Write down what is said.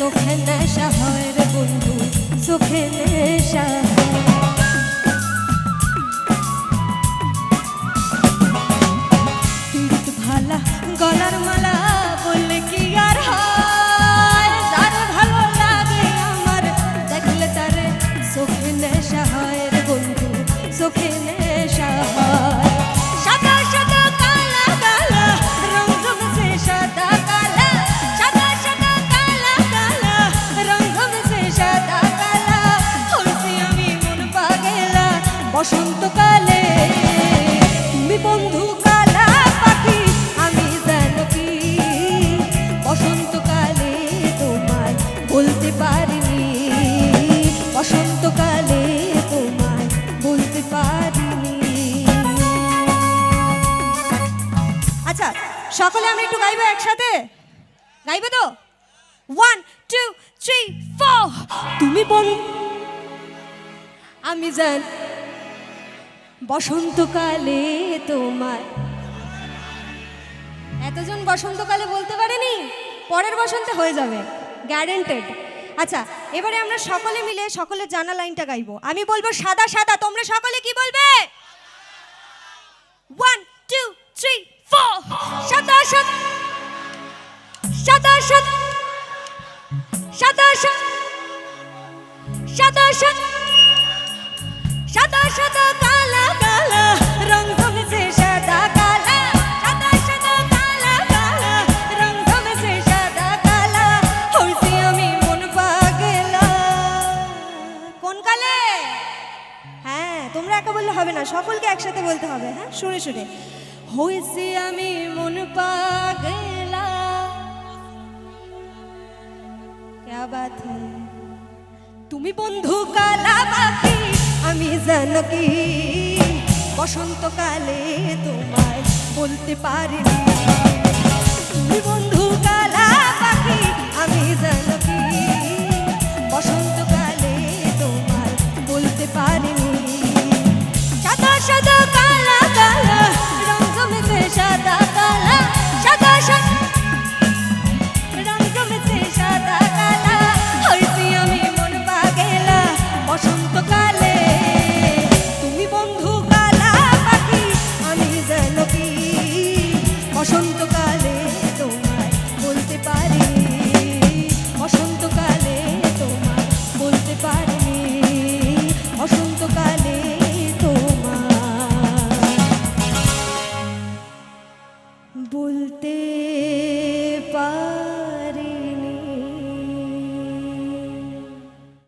চোখে নেশা হয় রে বন্ধু নেশা ভালা, গলার মালা বললে কি আর ভালো আমার, দেখলে নেশা হয় রে বন্ধু, চোখে নেশা সকলে আমরা একটু গাইবো একসাথে? গাইবে তো? ওয়ান টু থ্রি ফোর তুমি বন আমি জান বসন্তকালে তোমার এতজন বসন্তকালে বলতে পারেনি? পরের বসন্তে হয়ে যাবে। গ্যারেন্টেড আচ্ছা এবারে আমরা সকলে মিলে সকলের জানা লাইনটা গাইবো। আমি বলব সাদা সাদা। তোমরা সকলে কি বলবে? ওয়ান সাত। সাতাশ। শত শত সাদা কালা কালা, রং ধমছে সাদা কালা। সাদা সাদা কালা কালা, রং ধমছে সাদা কালা। হইছি আমি মন পাগলা। কোন কালে? হ্যাঁ তোমরা একা বললে হবে না, সকলকে একসাথে বলতে হবে হ্যাঁ? শুনে শুনে। হইছি আমি মন পাগলা। क्या बात है তুমি বন্ধু কালা পাখি আমি জানকি বসন্তকালে তোমায় বলতে পারিনি তুমি বন্ধু কালা পাখি আমি জানকি